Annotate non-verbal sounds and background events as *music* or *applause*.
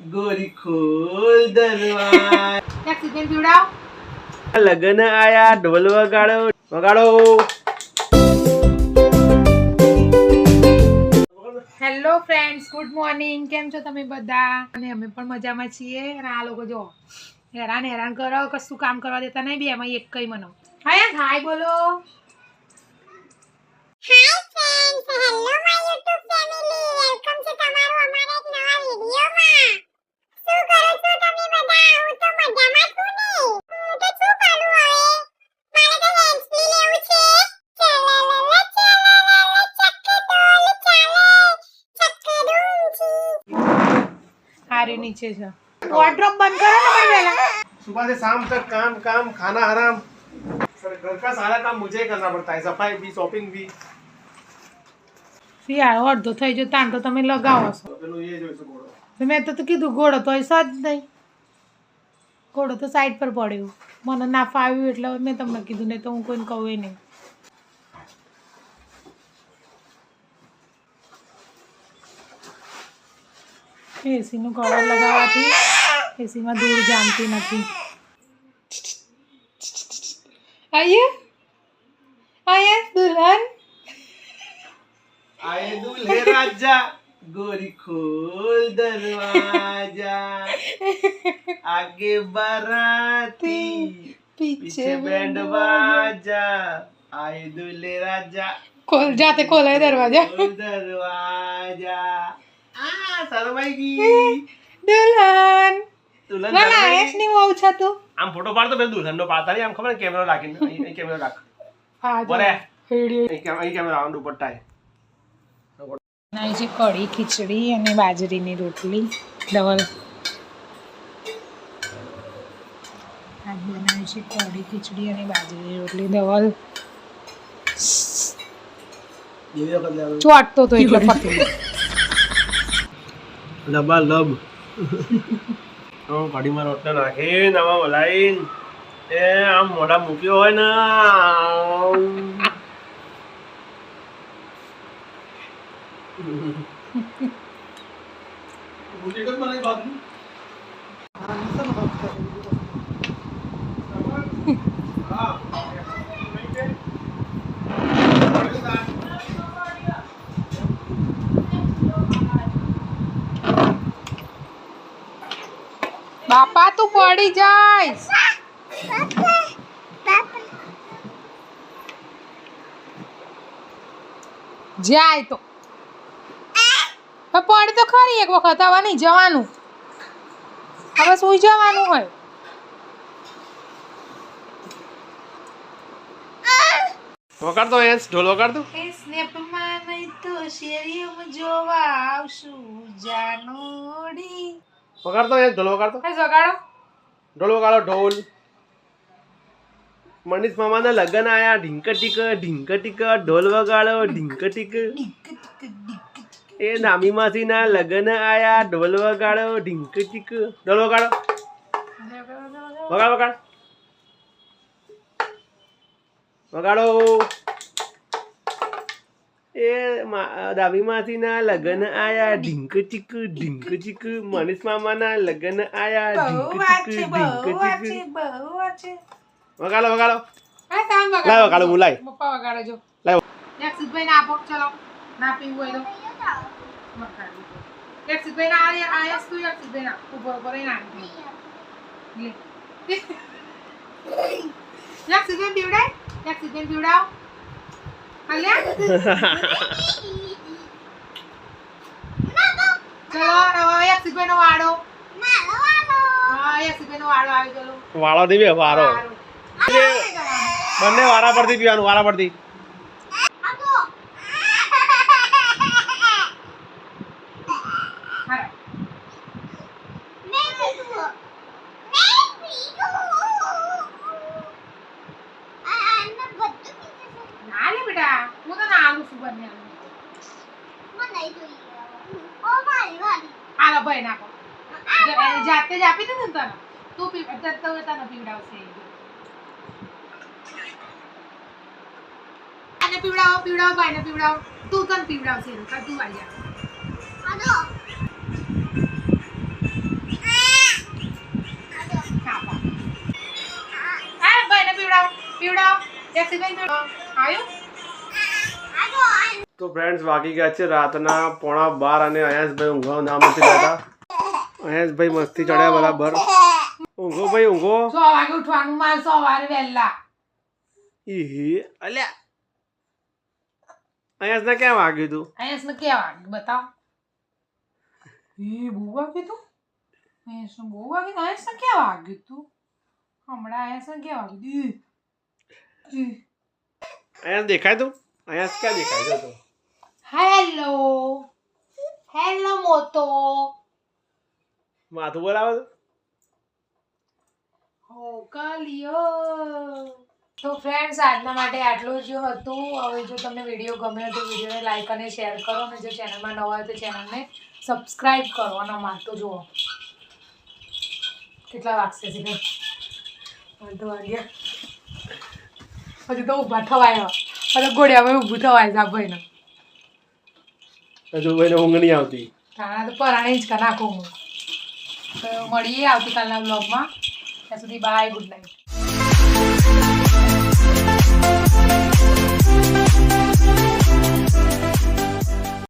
ગોરી ખોલ દરવાજ. પીવડાવ? લગન આયા ઢોલ વગાડો વગાડો. હેલો ફ્રેન્ડ્સ ગુડ મોર્નિંગ કેમ છો તમે બધા? અને અમે પણ મજામાં છીએ. અને આ લોકો જો હેરાન હેરાન કરો કશું કામ કરવા દેતા નહીં બે એમાં એક કઈ મનો. હા હાય બોલો hi friends hello my YouTube family welcome છે તમારું અમારા એક નવા વિડિયોમાં શું કરો છો તમે બધા હું તો મજામાં છું ને હું તો શું કરું હવે મારે તો હેન્ડ્સ ફ્રી લેવું છે ચાલાલાલા ચાલાલાલા ચક્કે ડોલ ચાલે ચક્કે ડૂમ છી હારી નીચે છે વોર્ડરોબ બંધ કરો ને પણ પહેલા सुबह से शाम तक काम काम खाना हराम सर घर का सारा काम मुझे ही करना पड़ता है सफाई भी शॉपिंग भी શિયાળો અડધો થઈ ગયો તાણ તો તમે લગાવો છો પેલું એ જોઈશું ઘોડો તો મેં તો કીધું ઘોડો તો સજ નહીં ઘોડો તો સાઈડ પર પડ્યો મને ના ફાવ્યું એટલે મેં તમને કીધું નહીં તો હું કોઈને કહું નહીં એસીનું કવર લગાવવાથી એસીમાં દૂર જામતી નથી. આયે? આયે દુલ્હન? આયે દુલ્હે રાજા ગોરી ખોલ દરવાજા. આગે બરાતી પીછે બેન્ડ વાજા આયે દુલ્હે રાજા ખોલ જાતે ખોલે દરવાજા. દરવાજા. સરવાઈ ગઈ દુલ્હન. દુલ્હન ના એસની વાવ છે તો આમ ફોટો પાડતો બે દુલ્હન નો પાડતા નહીં આમ ખબર કેમેરો રાખીને. કેમેરો રાખ. હા બોલે. હેડી કેમેરો રાઉન્ડ ઉપર ટાય બનાવી કઢી ખીચડી અને બાજરીની રોટલી ડબલ બનાવી છે કઢી ખીચડી અને બાજરીની રોટલી ડબલ ચોટતો તો એટલે લબા. લબ કઢીમાં રોટલો નાખી નવા મલાઈને એ આમ મોઢા મૂક્યો હોય ને આમ. *laughs* બાપા તું પડી જાઈશ જાય તો. પડ તો ખરી એક વખત હવે નહીં જવાનું. હવે સુઈ જવાનું હોય. વગાડતો એસ ઢોલ વગાડતો એસ ને પમાન તો શેરીઓમાં જોવા આવશું. જાનોડી. વગાડતો યાર ઢોલ વગાડતો? હે વગાડો? ઢોલ વગાડો ઢોલ. મનીષ મામાના લગન આયા. ઢીંક ટીક ઢીંક ટીક ઢોલ વગાડો ઢીંક ટીક એ નામી માસીના લગન આયા. ઢોલ વગાડો ઢીંક ટીક ઢોલ વગાડો. વગાડ વગાડ. વગાડો. એ લગ્ન આયા ઢીંક ચીક ઢીંક ચીક મનીષ મામાના લગ્ન આયા ઢીંક ચીક ઢીંક ચીક વગાડો વગાડો લાવ વગાડો હું લાય પપ્પા વગાડો જો લાવ યક્ષિતભાઈ ના આપો ચલો ના પીવું હોય તો. યક્ષિતભાઈ ના આયા આયા તું યક્ષિતભાઈ ના ઊભો ઊભો રહી ના લે પીવડાવ હાલ્યા ચલો વાળો વારો. વારો. બંને વારા પરથી પીવાનું વારા પરથી. નામ શું બન્યાનું આલો ભાઈ નાખો. જાતે જ આપી દીધું તને. તું પીવડતો તને પીવડાવશે આને પીવડાવો પીવડાવો ભાઈને પીવડાવો. તું કન પીવડાવશે એનું કર તું આવી. જા પીવડાવો. પીવડાવો. આવ્યું? તો ફ્રેન્ડ્સ વાગી ગયા છે રાતના પોણા બાર અને અયાસભાઈ ઊંઘવાનું નામ નથી લેતા અયાસભાઈ મસ્તી ચડ્યા બરાબર. ઊંઘો ભાઈ ઊંઘો. સો વાગે ઉઠવાનું માર સવારે વહેલા. ઈ અલ્યા. અયાસને કેમ વાગ્યું તું? અહીંયા કેમ વાગ્યું? બતાવ. એ બહુ વાગ્યું તું? અહીંયા બહુ વાગ્યું અહીંયા ક્યાં વાગ્યું તું? હમણાં અહીંયા ક્યાં વાગ્યું. અયાસ દેખાય તું? અયાસ ક્યાં દેખાય તો? હેલો હેલો મોતો માથું બોલાવે હો કાલિયો. તો ફ્રેન્ડ્સ આજના માટે આટલું જ હતું. હવે જો તમને વીડિયો ગમ્યો તો વિડીયોને લાઈક અને શેર કરો અને જો ચેનલમાં નવા હોય તો ચેનલને સબસ્ક્રાઈબ કરો. અને મારતો જુઓ. કેટલા વાગશે છે હજુ તો ઊભા થવાય. હવે ઘોડિયામાં ઊભું થવાય ભાઈને. હજુ એને ઊંઘ આવતી. તાણા તો પરાણે જ નાખું હું તો મળીએ આવતીકાલના બ્લોગમાં ત્યાં સુધી બાય ગુડ નાઇટ